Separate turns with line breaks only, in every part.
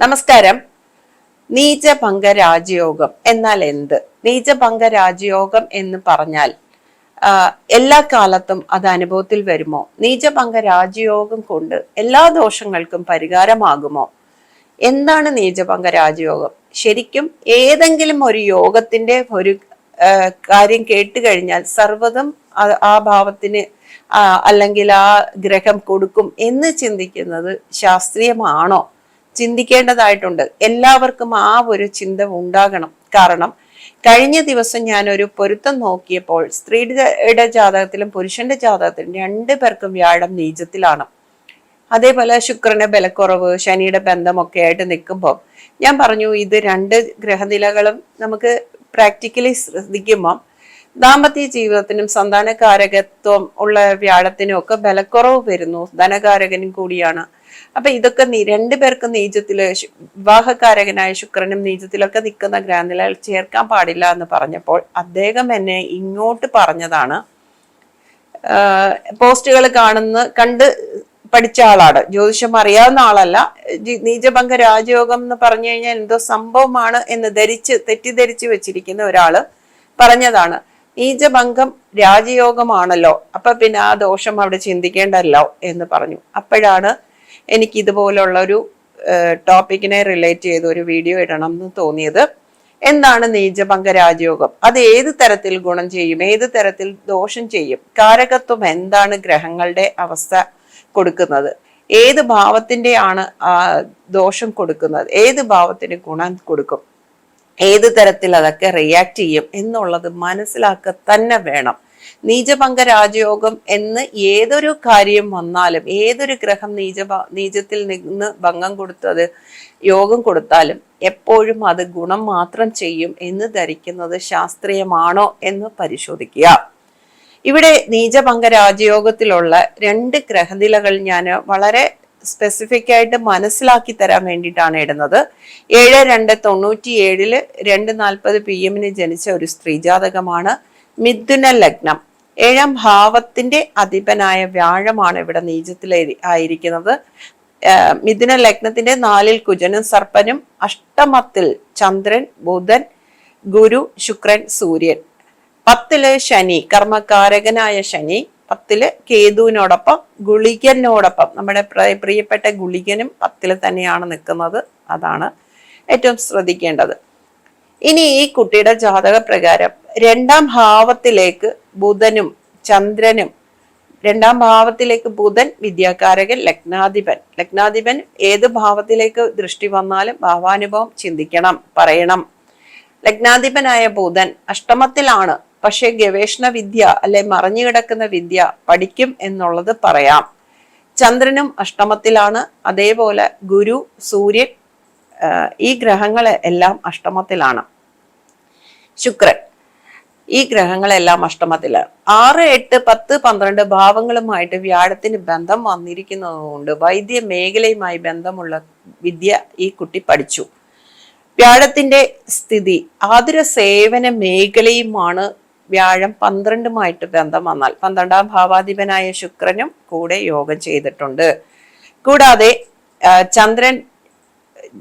നമസ്കാരം. നീചഭംഗ രാജയോഗം എന്നാൽ എന്ത്? നീചഭംഗ രാജയോഗം എന്ന് പറഞ്ഞാൽ എല്ലാ കാലത്തും അത് അനുഭവത്തിൽ വരുമോ? നീചഭംഗ രാജയോഗം കൊണ്ട് എല്ലാ ദോഷങ്ങൾക്കും പരിഹാരമാകുമോ? എന്താണ് നീചഭംഗ രാജയോഗം ശരിക്കും ഏതെങ്കിലും ഒരു യോഗത്തിന്റെ ഒരു കാര്യം കേട്ട് കഴിഞ്ഞാൽ സർവതും ആ- ഭാവത്തിന് അല്ലെങ്കിൽ ആ ഗ്രഹം കൊടുക്കും എന്ന് ചിന്തിക്കുന്നത് ശാസ്ത്രീയമാണോ? ചിന്തിക്കേണ്ടതായിട്ടുണ്ട്. എല്ലാവർക്കും ആ ഒരു ചിന്ത ഉണ്ടാകണം. കാരണം കഴിഞ്ഞ ദിവസം ഞാൻ ഒരു പൊരുത്തം നോക്കിയപ്പോൾ സ്ത്രീയുടെ ജാതകത്തിലും പുരുഷന്റെ ജാതകത്തിലും രണ്ടു പേർക്കും വ്യാഴം നീചത്തിലാണ്. അതേപോലെ ശുക്രന്റെ ബലക്കുറവ് ശനിയുടെ ബന്ധമൊക്കെ ആയിട്ട് നിൽക്കുമ്പോൾ ഞാൻ പറഞ്ഞു ഇത് രണ്ട് ഗ്രഹനിലകളും നമുക്ക് പ്രാക്ടിക്കലി ശ്രദ്ധിക്കുമ്പോൾ ദാമ്പത്യ ജീവിതത്തിനും സന്താനകാരകത്വം ഉള്ള വ്യാഴത്തിനും ഒക്കെ ബലക്കുറവ് വരുന്നു. ധനകാരകനും കൂടിയാണ്. അപ്പൊ ഇതൊക്കെ നീ രണ്ടുപേർക്കും നീചത്തിൽ വിവാഹകാരകനായ ശുക്രനും നീചത്തിലൊക്കെ നിൽക്കുന്ന ഗ്രഹനിലകൾ ചേർക്കാൻ പാടില്ല എന്ന് പറഞ്ഞപ്പോൾ അദ്ദേഹം എന്നെ ഇങ്ങോട്ട് പറഞ്ഞതാണ്. പോസ്റ്റുകൾ കാണുന്ന കണ്ട് പഠിച്ച ആളാണ്. ജ്യോതിഷം അറിയാവുന്ന ആളല്ല. നീചഭംഗ രാജയോഗം എന്ന് പറഞ്ഞു കഴിഞ്ഞാൽ എന്തോ സംഭവമാണ് എന്ന് ധരിച്ച് തെറ്റിദ്ധരിച്ച് വെച്ചിരിക്കുന്ന ഒരാൾ പറഞ്ഞതാണ്. നീചഭംഗം രാജയോഗമാണല്ലോ. അപ്പൊ പിന്നെ ആ ദോഷം അവിടെ ചിന്തിക്കേണ്ടല്ലോ എന്ന് പറഞ്ഞു. അപ്പോഴാണ് എനിക്ക് ഇതുപോലുള്ള ഒരു ടോപ്പിക്കിനെ റിലേറ്റ് ചെയ്ത് ഒരു വീഡിയോ ഇടണം എന്ന് തോന്നിയത് എന്താണ് നീചഭംഗ രാജയോഗം? അത് ഏത് തരത്തിൽ ഗുണം ചെയ്യും? ഏത് തരത്തിൽ ദോഷം ചെയ്യും? കാരകത്വം എന്താണ് ഗ്രഹങ്ങളുടെ അവസ്ഥ കൊടുക്കുന്നത്? ഏത് ഭാവത്തിന്റെ ആണ് ദോഷം കൊടുക്കുന്നത്? ഏത് ഭാവത്തിന് ഗുണം കൊടുക്കും? ഏത് തരത്തിൽ അതൊക്കെ റിയാക്ട് ചെയ്യും എന്നുള്ളത് മനസ്സിലാക്കുക തന്നെ വേണം. നീചഭംഗ രാജയോഗം എന്ന് ഏതൊരു കാര്യം വന്നാലും ഏതൊരു ഗ്രഹം നീച നീചത്തിൽ നിന്ന് ഭംഗം കൊടുത്തത് യോഗം കൊടുത്താലും എപ്പോഴും അത് ഗുണം മാത്രം ചെയ്യും എന്ന് ധരിക്കുന്നത് ശാസ്ത്രീയമാണോ എന്ന് പരിശോധിക്കുക. ഇവിടെ നീചഭംഗ രാജയോഗത്തിലുള്ള രണ്ട് ഗ്രഹനിലകൾ ഞാൻ വളരെ സ്പെസിഫിക് ആയിട്ട് മനസ്സിലാക്കി തരാൻ വേണ്ടിയിട്ടാണ് ഇടുന്നത്. ഏഴ് രണ്ട് തൊണ്ണൂറ്റി ഏഴിൽ രണ്ട് നാൽപ്പത് പി എമ്മിന് ജനിച്ച ഒരു സ്ത്രീജാതകമാണ്. മിഥുന ലഗ്നം. ഏഴാം ഭാവത്തിന്റെ അധിപനായ വ്യാഴമാണ് ഇവിടെ നീചത്തിൽ ആയിരിക്കുന്നത്. മിഥുന ലഗ്നത്തിന്റെ നാലിൽ കുജനും സർപ്പനും അഷ്ടമത്തിൽ ചന്ദ്രൻ ബുധൻ ഗുരു ശുക്രൻ സൂര്യൻ. പത്തിൽ ശനി കർമ്മകാരകനായ ശനി. പത്തിൽ കേതുവിനോടൊപ്പം ഗുളികനോടൊപ്പം. നമ്മുടെ പ്രിയപ്പെട്ട ഗുളികനും പത്തിൽ തന്നെയാണ് നിൽക്കുന്നത്. അതാണ് ഏറ്റവും ശ്രദ്ധിക്കേണ്ടത്. ഇനി ഈ കുട്ടിയുടെ ജാതക പ്രകാരം രണ്ടാം ഭാവത്തിലേക്ക് ബുധനും ചന്ദ്രനും രണ്ടാം ഭാവത്തിലേക്ക് ബുധൻ വിദ്യാകാരകൻ ലഗ്നാധിപൻ. ലഗ്നാധിപൻ ഏത് ഭാവത്തിലേക്ക് ദൃഷ്ടി വന്നാലും ഭാവാനുഭവം ചിന്തിക്കണം പറയണം. ലഗ്നാധിപനായ ബുധൻ അഷ്ടമത്തിലാണ്. പക്ഷെ ഗവേഷണ വിദ്യ അല്ലെ മറഞ്ഞു കിടക്കുന്ന വിദ്യ പഠിക്കും എന്നുള്ളത് പറയാം. ചന്ദ്രനും അഷ്ടമത്തിലാണ്. അതേപോലെ ഗുരു സൂര്യൻ ഈ ഗ്രഹങ്ങൾ എല്ലാം അഷ്ടമത്തിലാണ്. ശുക്രൻ ഈ ഗ്രഹങ്ങളെല്ലാം അഷ്ടമത്തിലാണ് ആറ് എട്ട് പത്ത് പന്ത്രണ്ട് ഭാവങ്ങളുമായിട്ട് വ്യാഴത്തിന് ബന്ധം വന്നിരിക്കുന്നതുകൊണ്ട് വൈദ്യ മേഖലയുമായി ബന്ധമുള്ള വിദ്യ ഈ കുട്ടി പഠിച്ചു. വ്യാഴത്തിന്റെ സ്ഥിതി ആതുര സേവന മേഖലയുമാണ് വ്യാഴം പന്ത്രണ്ടുമായിട്ട് ബന്ധം വന്നാൽ. പന്ത്രണ്ടാം ഭാവാധിപനായ ശുക്രനും കൂടെ യോഗം ചെയ്തിട്ടുണ്ട്. കൂടാതെ ചന്ദ്രൻ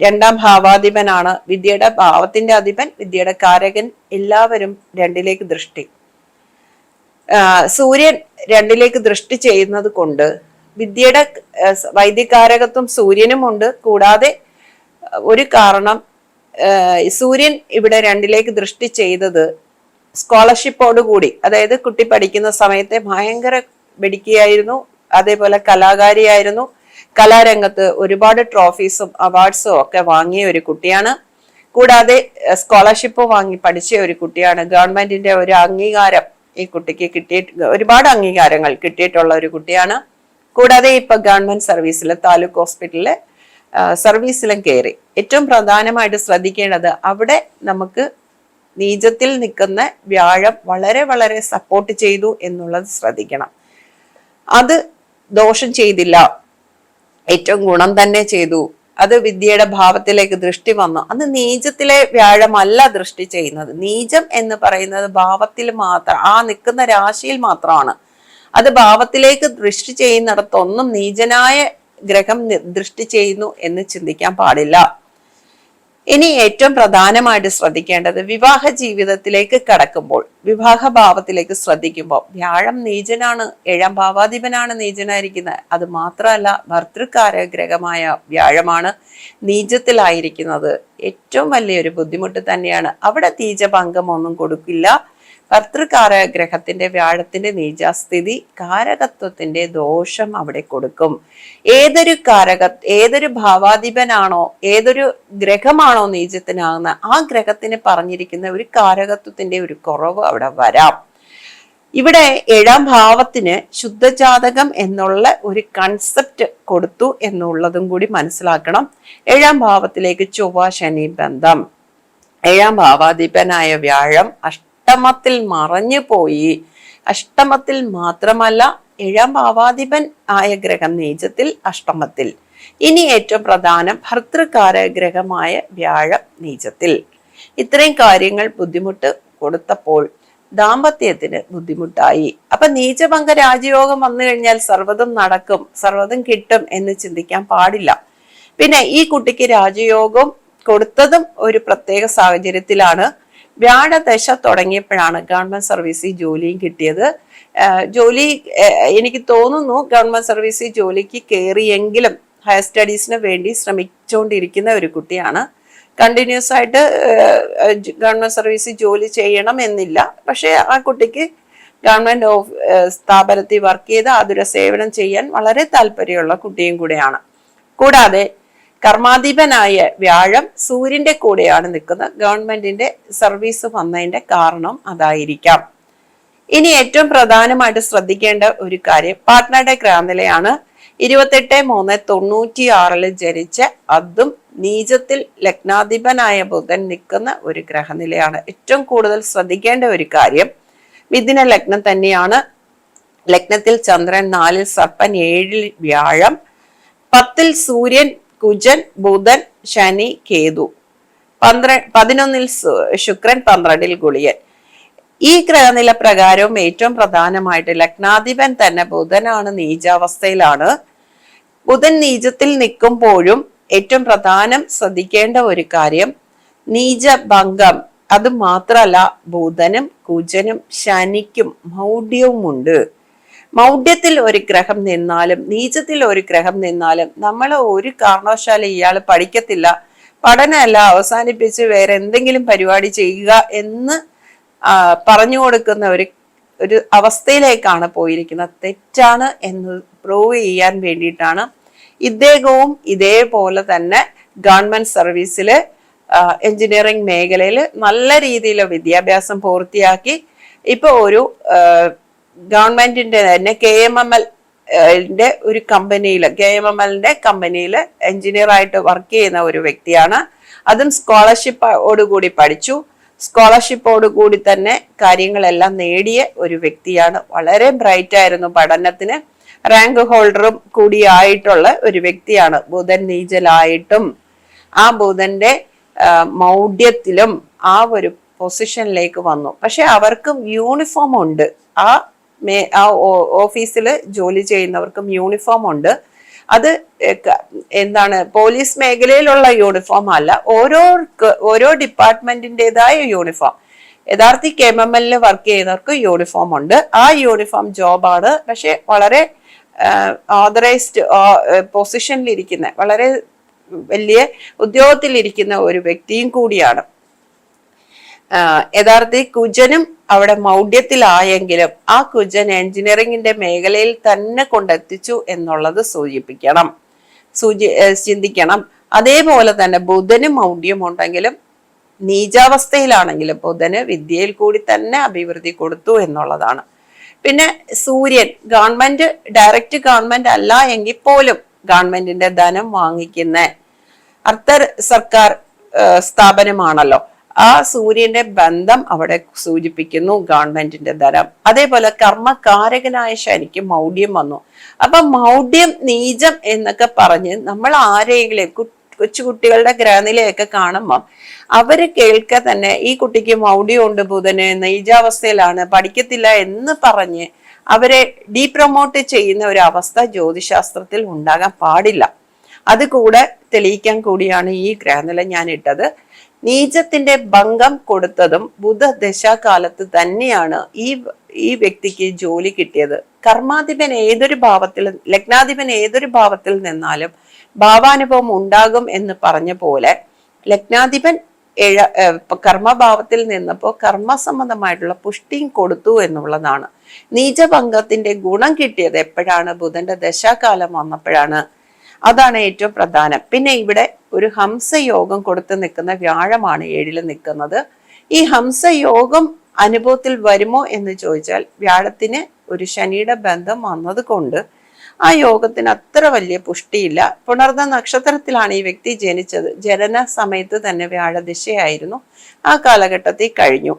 രണ്ടാം ഭാവാധിപനാണ്. വിദ്യയുടെ ഭാവത്തിന്റെ അധിപൻ വിദ്യയുടെ കാരകൻ എല്ലാവരും രണ്ടിലേക്ക് ദൃഷ്ടി. സൂര്യൻ രണ്ടിലേക്ക് ദൃഷ്ടി ചെയ്യുന്നത് കൊണ്ട് വിദ്യയുടെ വൈദ്യകാരകത്വം സൂര്യനും വൈദ്യകാരകത്വം സൂര്യനുമുണ്ട് കൂടാതെ ഒരു കാരണം സൂര്യൻ ഇവിടെ രണ്ടിലേക്ക് ദൃഷ്ടി ചെയ്തത് സ്കോളർഷിപ്പോട് കൂടി. അതായത് കുട്ടി പഠിക്കുന്ന സമയത്തെ ഭയങ്കര വെടിക്കുകയായിരുന്നു അതേപോലെ കലാകാരിയായിരുന്നു. കലാരംഗത്ത് ഒരുപാട് ട്രോഫീസും അവാർഡ്സും ഒക്കെ വാങ്ങിയ ഒരു കുട്ടിയാണ്. കൂടാതെ സ്കോളർഷിപ്പ് വാങ്ങി പഠിച്ച ഒരു കുട്ടിയാണ്. ഗവൺമെന്റിന്റെ ഒരു അംഗീകാരം ഈ കുട്ടിക്ക് കിട്ടിയിട്ട് ഒരുപാട് അംഗീകാരങ്ങൾ കിട്ടിയിട്ടുള്ള ഒരു കുട്ടിയാണ്. കൂടാതെ ഇപ്പൊ ഗവൺമെന്റ് സർവീസിൽ താലൂക്ക് ഹോസ്പിറ്റലിലെ സർവീസിലും കയറി ഏറ്റവും പ്രധാനമായിട്ട് ശ്രദ്ധിക്കേണ്ടത് അവിടെ നമുക്ക് നീചത്തിൽ നിൽക്കുന്ന വ്യാഴം വളരെ വളരെ സപ്പോർട്ട് ചെയ്തു എന്നുള്ളത് ശ്രദ്ധിക്കണം. അത് ദോഷം ചെയ്തില്ല. ഏറ്റവും ഗുണം തന്നെ ചെയ്തു. അത് വിദ്യയുടെ ഭാവത്തിലേക്ക് ദൃഷ്ടി വന്നു. അത് നീചത്തിലെ വ്യാഴമല്ല ദൃഷ്ടി ചെയ്യുന്നത്. നീചം എന്ന് പറയുന്നത് ഭാവത്തിൽ മാത്രം ആ നിൽക്കുന്ന രാശിയിൽ മാത്രമാണ്. അത് ഭാവത്തിലേക്ക് ദൃഷ്ടി ചെയ്യുന്നിടത്തൊന്നും നീചനായ ഗ്രഹം ദൃഷ്ടി ചെയ്യുന്നു എന്ന് ചിന്തിക്കാൻ പാടില്ല. ഇനി ഏറ്റവും പ്രധാനമായിട്ട് ശ്രദ്ധിക്കേണ്ടത് വിവാഹ ജീവിതത്തിലേക്ക് കടക്കുമ്പോൾ വിവാഹ ഭാവത്തിലേക്ക് ശ്രദ്ധിക്കുമ്പോൾ വ്യാഴം നീചനാണ് ഏഴാം ഭാവാധിപനാണ് നീചനായിരിക്കുന്നത്. അത് മാത്രമല്ല ഭർത്തൃകാരഗ്രഹമായ വ്യാഴമാണ് നീചത്തിലായിരിക്കുന്നത്. ഏറ്റവും വലിയൊരു ബുദ്ധിമുട്ട് തന്നെയാണ്. അവിടെ തീജഭംഗമൊന്നും കൊടുക്കില്ല. ഭർത്തൃകാരഗ്രഹത്തിന്റെ വ്യാഴത്തിന്റെ നീചാസ്ഥിതി കാരകത്വത്തിന്റെ ദോഷം അവിടെ കൊടുക്കും. ഏതൊരു കാരക ഏതൊരു ഭാവാധിപനാണോ ഏതൊരു ഗ്രഹമാണോ നീചത്തിനാകുന്ന ആ ഗ്രഹത്തിന് പറഞ്ഞിരിക്കുന്ന ഒരു കാരകത്വത്തിന്റെ ഒരു കുറവ് അവിടെ വരാം. ഇവിടെ ഏഴാം ഭാവത്തിന് ശുദ്ധജാതകം എന്നുള്ള ഒരു കൺസെപ്റ്റ് കൊടുത്തു എന്നുള്ളതും കൂടി മനസ്സിലാക്കണം. ഏഴാം ഭാവത്തിലേക്ക് ചൊവ്വ ശനി ബന്ധം. ഏഴാം ഭാവാധിപനായ വ്യാഴം അഷ്ടമത്തിൽ മറഞ്ഞു പോയി. അഷ്ടമത്തിൽ മാത്രമല്ല ഏഴാം ഭാവാധിപൻ ആയ ഗ്രഹം നീചത്തിൽ അഷ്ടമത്തിൽ. ഇനി ഏറ്റവും പ്രധാനം ഭർത്തൃകാര ഗ്രഹമായ വ്യാഴം നീചത്തിൽ. ഇത്രയും കാര്യങ്ങൾ ബുദ്ധിമുട്ട് കൊടുത്തപ്പോൾ ദാമ്പത്യത്തിന് ബുദ്ധിമുട്ടായി. അപ്പൊ നീചഭംഗ രാജയോഗം വന്നു കഴിഞ്ഞാൽ സർവതും നടക്കും സർവതും കിട്ടും എന്ന് ചിന്തിക്കാൻ പാടില്ല. പിന്നെ ഈ കുട്ടിക്ക് രാജയോഗം കൊടുത്തതും ഒരു പ്രത്യേക സാഹചര്യത്തിലാണ്. വ്യാഴദശ തുടങ്ങിയപ്പോഴാണ് ഗവൺമെന്റ് സർവീസിൽ ജോലിയും കിട്ടിയത്. ജോലി എനിക്ക് തോന്നുന്നു ഗവൺമെന്റ് സർവീസിൽ ജോലിക്ക് കയറിയെങ്കിലും ഹയർ സ്റ്റഡീസിന് വേണ്ടി ശ്രമിച്ചുകൊണ്ടിരിക്കുന്ന ഒരു കുട്ടിയാണ്. കണ്ടിന്യൂസ് ആയിട്ട് ഗവൺമെന്റ് സർവീസിൽ ജോലി ചെയ്യണം എന്നില്ല. പക്ഷേ ആ കുട്ടിക്ക് ഗവൺമെന്റ് ഓഫ് സ്ഥാപനത്തിൽ വർക്ക് ചെയ്ത് ആതുര സേവനം ചെയ്യാൻ വളരെ താല്പര്യമുള്ള കുട്ടിയും കൂടെയാണ്. കൂടാതെ കർമാധിപനായ വ്യാഴം സൂര്യന്റെ കൂടെയാണ് നിൽക്കുന്നത്. ഗവൺമെന്റിന്റെ സർവീസ് വന്നതിന്റെ കാരണം അതായിരിക്കാം. ഇനി ഏറ്റവും പ്രധാനമായിട്ട് ശ്രദ്ധിക്കേണ്ട ഒരു കാര്യം പാട്നയുടെ ഗ്രാനിലയാണ് ഇരുപത്തെട്ട് മൂന്ന് തൊണ്ണൂറ്റി ആറിൽ ജനിച്ച അതും നീചത്തിൽ ലഗ്നാധിപനായ ബുധൻ നിൽക്കുന്ന ഒരു ഗ്രഹനിലയാണ്. ഏറ്റവും കൂടുതൽ ശ്രദ്ധിക്കേണ്ട ഒരു കാര്യം മിഥുന ലഗ്നം തന്നെയാണ്. ലഗ്നത്തിൽ ചന്ദ്രൻ നാലിൽ സർപ്പൻ ഏഴിൽ വ്യാഴം പത്തിൽ സൂര്യൻ കുജൻ ബുധൻ ശനി കേതു. പന്ത്രണ്ട് പതിനൊന്നിൽ ശുക്രൻ പന്ത്രണ്ടിൽ ഗുളിയൻ. ഈ ഗ്രഹനില പ്രകാരവും ഏറ്റവും പ്രധാനമായിട്ട് ലഗ്നാധിപൻ തന്നെ ബുധനാണ് നീചാവസ്ഥയിലാണ്. ബുധൻ നീചത്തിൽ നിൽക്കുമ്പോഴും ഏറ്റവും പ്രധാനം ശ്രദ്ധിക്കേണ്ട ഒരു കാര്യം നീചഭംഗം അത് മാത്രല്ല ബുധനും കുജനും ശനിക്കും മൗഢ്യവുമുണ്ട്. മൗഢ്യത്തിൽ ഒരു ഗ്രഹം നിന്നാലും നീചത്തിൽ ഒരു ഗ്രഹം നിന്നാലും നമ്മൾ ഒരു കാരണവശാലും ഇയാൾ പഠിക്കത്തില്ല. പഠനമല്ല അവസാനിപ്പിച്ച് വേറെ എന്തെങ്കിലും പരിപാടി ചെയ്യുക എന്ന് പറഞ്ഞു കൊടുക്കുന്ന ഒരു ഒരു അവസ്ഥയിലേക്കാണ് പോയിരിക്കുന്നത്. തെറ്റാണ് എന്ന് പ്രൂവ് ചെയ്യാൻ വേണ്ടിയിട്ടാണ് ഇദ്ദേഹവും ഇതേപോലെ തന്നെ ഗവൺമെന്റ് സർവീസിൽ എഞ്ചിനീയറിംഗ് മേഖലയിൽ നല്ല രീതിയിൽ വിദ്യാഭ്യാസം പൂർത്തിയാക്കി. ഇപ്പോൾ ഒരു ഗവൺമെന്റിന്റെ തന്നെ കെ എം എം എൽ ന്റെ ഒരു കമ്പനിയിൽ കെ എം എം എല്ലിന്റെ കമ്പനിയിൽ എഞ്ചിനീയർ ആയിട്ട് വർക്ക് ചെയ്യുന്ന ഒരു വ്യക്തിയാണ്. അതും സ്കോളർഷിപ്പോടുകൂടി പഠിച്ചു. സ്കോളർഷിപ്പോടുകൂടി തന്നെ കാര്യങ്ങളെല്ലാം നേടിയ ഒരു വ്യക്തിയാണ്. വളരെ ബ്രൈറ്റ് ആയിരുന്നു പഠനത്തിന്. റാങ്ക് ഹോൾഡറും കൂടിയായിട്ടുള്ള ഒരു വ്യക്തിയാണ്. ബുധൻ നീചലായിട്ടും ആ ബുധന്റെ മൗഢ്യത്തിലും ആ ഒരു പൊസിഷനിലേക്ക് വന്നു. പക്ഷെ അവർക്കും യൂണിഫോം ഉണ്ട്. ആ ആ ഓഫീസിൽ ജോലി ചെയ്യുന്നവർക്കും യൂണിഫോം ഉണ്ട്. അത് എന്താണ് പോലീസ് മേഖലയിലുള്ള യൂണിഫോം അല്ല ഓരോ ഓരോ ഡിപ്പാർട്ട്മെന്റിന്റെതായ യൂണിഫോം. യഥാർത്ഥി കെ എം എം എല്ലിൽ വർക്ക് ചെയ്യുന്നവർക്ക് യൂണിഫോം ഉണ്ട്. ആ യൂണിഫോം ജോബാണ്. പക്ഷെ വളരെ ഓതറൈസ്ഡ് പൊസിഷനിലിരിക്കുന്ന വളരെ വലിയ ഉദ്യോഗത്തിലിരിക്കുന്ന ഒരു വ്യക്തിയും കൂടിയാണ്. ആ, യഥാർത്ഥി കുജനും അവിടെ മൗഢ്യത്തിലായെങ്കിലും ആ കുജൻ എഞ്ചിനീയറിംഗിന്റെ മേഖലയിൽ തന്നെ കൊണ്ടെത്തിച്ചു എന്നുള്ളത് സൂചിപ്പിക്കണം. സൂചി ചിന്തിക്കണം. അതേപോലെ തന്നെ ബുധന് മൗഢ്യം ഉണ്ടെങ്കിലും നീചാവസ്ഥയിലാണെങ്കിലും ബുധന് വിദ്യയിൽ കൂടി തന്നെ അഭിവൃദ്ധി കൊടുത്തു എന്നുള്ളതാണ്. പിന്നെ സൂര്യൻ ഗവൺമെന്റ് ഡയറക്റ്റ് ഗവൺമെന്റ് അല്ല എങ്കിൽ പോലും ഗവൺമെന്റിന്റെ ധനം വാങ്ങിക്കുന്ന അർദ്ധ സർക്കാർ സ്ഥാപനമാണല്ലോ. ആ സൂര്യന്റെ ബന്ധം അവിടെ സൂചിപ്പിക്കുന്നു ഗവൺമെന്റിന്റെ ധനം അതേപോലെ കർമ്മകാരകനായ ശനിക്ക് മൗഢ്യം വന്നു. അപ്പൊ മൗഢ്യം നീചം എന്നൊക്കെ പറഞ്ഞ് നമ്മൾ ആരെങ്കിലും കൊച്ചു കൊച്ചുകുട്ടികളുടെ ഗ്രഹനിലയൊക്കെ കാണുമ്പം അവർ കേൾക്ക തന്നെ ഈ കുട്ടിക്ക് മൗഢ്യമുണ്ട് ബുധന് നീചാവസ്ഥയിലാണ് പഠിക്കത്തില്ല എന്ന് പറഞ്ഞ് അവരെ ഡീപ്രൊമോട്ട് ചെയ്യുന്ന ഒരു അവസ്ഥ ജ്യോതിശാസ്ത്രത്തിൽ ഉണ്ടാകാൻ പാടില്ല. അതുകൂടെ തെളിയിക്കാൻ കൂടിയാണ് ഈ ഗ്രഹനില ഞാൻ ഇട്ടത് നീചത്തിന്റെ ഭംഗം കൊടുത്തതും ബുധ ദശാകാലത്ത് തന്നെയാണ് ഈ ഈ വ്യക്തിക്ക് ജോലി കിട്ടിയത്. കർമാധിപൻ ഏതൊരു ഭാവത്തിൽ ലഗ്നാധിപൻ ഏതൊരു ഭാവത്തിൽ നിന്നാലും ഭാവാനുഭവം ഉണ്ടാകും എന്ന് പറഞ്ഞ പോലെ ലഗ്നാധിപൻ ഏഴ കർമ്മഭാവത്തിൽ നിന്നപ്പോൾ കർമ്മസംബന്ധമായിട്ടുള്ള പുഷ്ടിയും കൊടുത്തു എന്നുള്ളതാണ്. നീചഭംഗത്തിന്റെ ഗുണം കിട്ടിയത് എപ്പോഴാണ്? ബുധന്റെ ദശാകാലം വന്നപ്പോഴാണ്. അതാണ് ഏറ്റവും പ്രധാനം. പിന്നെ ഇവിടെ ഒരു ഹംസയോഗം കൊടുത്ത് നിൽക്കുന്ന വ്യാഴമാണ് ഏഴിൽ നിൽക്കുന്നത്. ഈ ഹംസയോഗം അനുഭവത്തിൽ വരുമോ എന്ന് ചോദിച്ചാൽ വ്യാഴത്തിന് ഒരു ശനിയുടെ ബന്ധം വന്നത് കൊണ്ട് ആ യോഗത്തിന് അത്ര വലിയ പുഷ്ടിയില്ല. പുണർന്ന നക്ഷത്രത്തിലാണ് ഈ വ്യക്തി ജനിച്ചത്. ജനന സമയത്ത് തന്നെ വ്യാഴദിശയായിരുന്നു. ആ കാലഘട്ടത്തിൽ കഴിഞ്ഞു.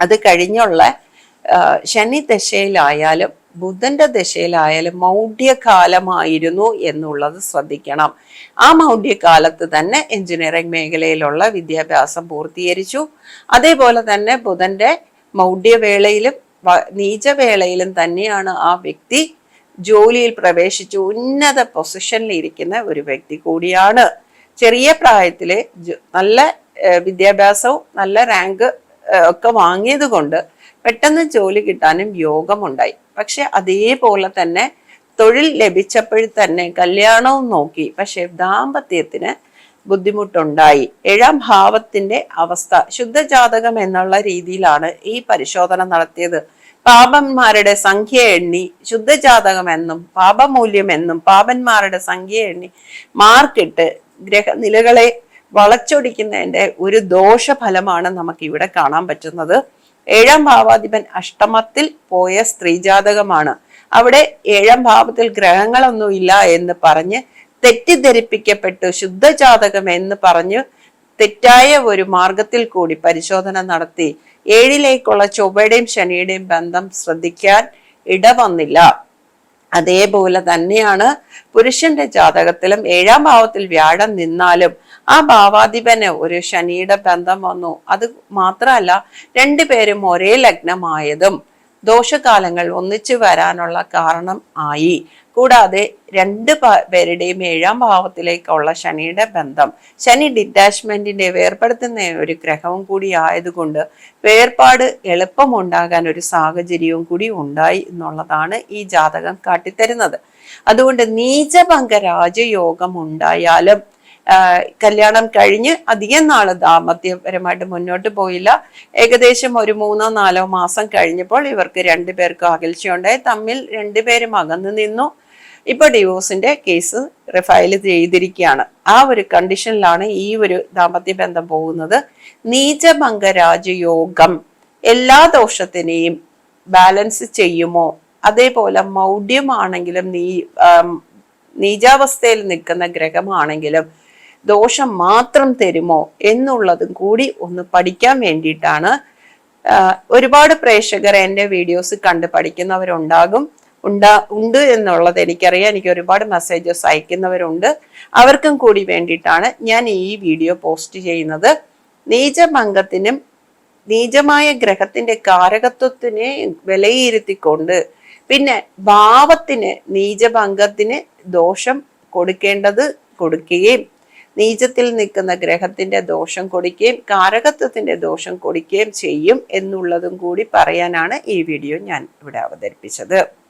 അത് കഴിഞ്ഞുള്ള ശനി ദശയിലായാലും ബുധന്റെ ദശയിലായാലും മൗഢ്യകാലമായിരുന്നു എന്നുള്ളത് ശ്രദ്ധിക്കണം. ആ മൗഢ്യകാലത്ത് തന്നെ എഞ്ചിനീയറിംഗ് മേഖലയിലുള്ള വിദ്യാഭ്യാസം പൂർത്തീകരിച്ചു. അതേപോലെ തന്നെ ബുധന്റെ മൗഢ്യവേളയിലും നീചവേളയിലും തന്നെയാണ് ആ വ്യക്തി ജോലിയിൽ പ്രവേശിച്ച് ഉന്നത പൊസിഷനിൽ ഇരിക്കുന്ന ഒരു വ്യക്തി കൂടിയാണ്. ചെറിയ പ്രായത്തിലെ നല്ല വിദ്യാഭ്യാസവും നല്ല റാങ്ക് ഒക്കെ വാങ്ങിയത് കൊണ്ട് പെട്ടെന്ന് ജോലി കിട്ടാനും യോഗമുണ്ടായി. പക്ഷെ അതേപോലെ തന്നെ തൊഴിൽ ലഭിച്ചപ്പോഴും തന്നെ കല്യാണവും നോക്കി. പക്ഷെ ദാമ്പത്യത്തിന് ബുദ്ധിമുട്ടുണ്ടായി. ഏഴാം ഭാവത്തിന്റെ അവസ്ഥ. ശുദ്ധജാതകം എന്നുള്ള രീതിയിലാണ് ഈ പരിശോധന നടത്തിയത്. പാപന്മാരുടെ സംഖ്യ എണ്ണി ശുദ്ധജാതകം എന്നും പാപമൂല്യം എന്നും പാപന്മാരുടെ സംഖ്യ എണ്ണി മാർക്കിട്ട് ഗ്രഹനിലകളെ വളച്ചൊടിക്കുന്നതിന്റെ ഒരു ദോഷഫലമാണ് നമുക്ക് ഇവിടെ കാണാൻ പറ്റുന്നത്. ഏഴാം ഭാവാധിപൻ അഷ്ടമത്തിൽ പോയ സ്ത്രീജാതകമാണ്. അവിടെ ഏഴാം ഭാവത്തിൽ ഗ്രഹങ്ങളൊന്നുമില്ല എന്ന് പറഞ്ഞ് തെറ്റിദ്ധരിപ്പിക്കപ്പെട്ടു ശുദ്ധജാതകം എന്ന് പറഞ്ഞു തെറ്റായ ഒരു മാർഗത്തിൽ കൂടി പരിശോധന നടത്തി. ഏഴിലേക്കുള്ള ചൊവ്വയുടെയും ശനിയുടെയും ബന്ധം ശ്രദ്ധിക്കാൻ ഇടവന്നില്ല. അതേപോലെ തന്നെയാണ് പുരുഷന്റെ ജാതകത്തിലും ഏഴാം ഭാവത്തിൽ വ്യാഴം നിന്നാലും ആ ഭാവാധിപന് ഒരു ശനിയുടെ ബന്ധം വന്നു. അത് മാത്രമല്ല രണ്ടുപേരും ഒരേ ലഗ്നമായതും ദോഷകാലങ്ങൾ ഒന്നിച്ചു വരാനുള്ള കാരണം ആയി. കൂടാതെ രണ്ട് പേരുടെയും ഏഴാം ഭാവത്തിലേക്കുള്ള ശനിയുടെ ബന്ധം. ശനി ഡിറ്റാച്ച്മെന്റിന്റെ വേർപ്പെടുത്തുന്ന ഒരു ഗ്രഹവും കൂടി ആയതുകൊണ്ട് വേർപാട് എളുപ്പമുണ്ടാകാൻ ഒരു സാഹചര്യവും കൂടി ഉണ്ടായി എന്നുള്ളതാണ് ഈ ജാതകം കാട്ടിത്തരുന്നത്. അതുകൊണ്ട് നീചഭംഗ രാജയോഗം ഉണ്ടായാലും കല്യാണം കഴിഞ്ഞ് അധികം നാൾ ദാമ്പത്യപരമായിട്ട് മുന്നോട്ട് പോയില്ല. ഏകദേശം ഒരു മൂന്നോ നാലോ മാസം കഴിഞ്ഞപ്പോൾ ഇവർക്ക് രണ്ടുപേർക്കും അകൽച്ചയുണ്ടായി. തമ്മിൽ രണ്ടുപേരും അകന്നു നിന്നു. ഇപ്പൊ ഡിവോഴ്സിന്റെ കേസ് ഫയൽ ചെയ്തിരിക്കുകയാണ്. ആ ഒരു കണ്ടീഷനിലാണ് ഈ ഒരു ദാമ്പത്യ ബന്ധം പോകുന്നത്. നീചമംഗരാജയോഗം എല്ലാ ദോഷത്തിനെയും ബാലൻസ് ചെയ്യുമോ? അതേപോലെ മൗഢ്യമാണെങ്കിലും നീ നീചാവസ്ഥയിൽ നിൽക്കുന്ന ഗ്രഹമാണെങ്കിലും ദോഷം മാത്രം തരുമോ എന്നുള്ളതും കൂടി ഒന്ന് പഠിക്കാൻ വേണ്ടിയിട്ടാണ് ഒരുപാട് പ്രേക്ഷകർ എന്റെ വീഡിയോസ് കണ്ട് പഠിക്കുന്നവരുണ്ടാകും. ഉണ്ടാ ഉണ്ട് എന്നുള്ളത് എനിക്കറിയാം. എനിക്ക് ഒരുപാട് മെസ്സേജസ് അയക്കുന്നവരുണ്ട്. അവർക്കും കൂടി വേണ്ടിയിട്ടാണ് ഞാൻ ഈ വീഡിയോ പോസ്റ്റ് ചെയ്യുന്നത്. നീചഭംഗത്തിനും നീചമായ ഗ്രഹത്തിന്റെ കാരകത്വത്തിനെ വിലയിരുത്തിക്കൊണ്ട് പിന്നെ ഭാവത്തിന് നീചഭംഗത്തിന് ദോഷം കൊടുക്കേണ്ടത് കൊടുക്കുകയും നീചത്തിൽ നിൽക്കുന്ന ഗ്രഹത്തിന്റെ ദോഷം കൊടുക്കുകയും കാരകത്വത്തിന്റെ ദോഷം കൊടുക്കുകയും ചെയ്യും എന്നുള്ളതും കൂടി പറയാനാണ് ഈ വീഡിയോ ഞാൻ ഇവിടെ അവതരിപ്പിച്ചത്.